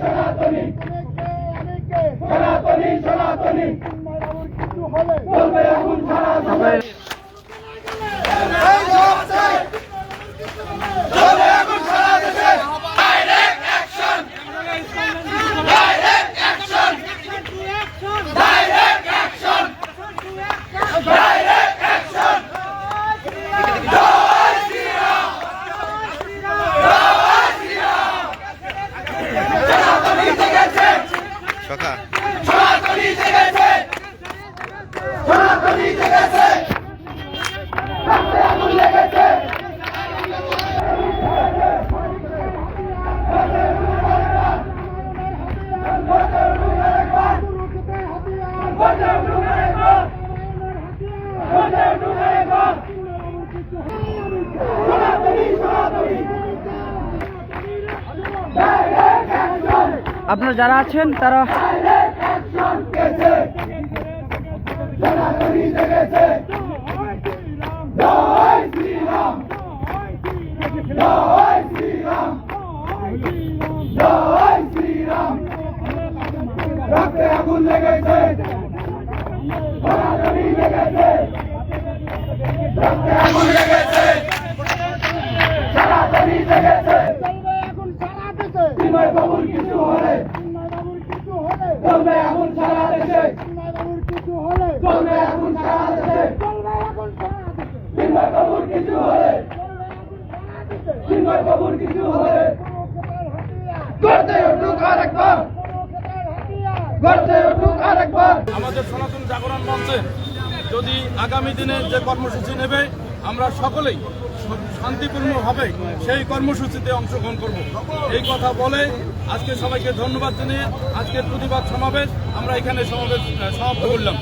সনাতনী। সনাতনী সনাতনী। বলবে এখন সারা আপনারা যারা আছেন তারা কেছে সনাতনী জেগেছে জয় জয় শ্রীরাম রক্তে আগুন কিছু হলে চলবে এখন সারা দেশে। চলবে এখন সারা দেশে। বিনয় বাবুর কিছু হলে। বিনয় বাবুর কিছু হলে। করতে উঠুক আরেকবার করতে উঠুক আরেকবার আমাদের সনাতন জাগরণ মঞ্চে যদি আগামী দিনে যে কর্মসূচি নেবে আমরা সকলেই শান্তিপূর্ণভাবে সেই কর্মসূচিতে অংশগ্রহণ করব। এই কথা বলে আজকে সবাইকে ধন্যবাদ জানিয়ে আজকের প্রতিবাদ সমাবেশ আমরা এখানে সমাবেশ সমাপ্ত করলাম।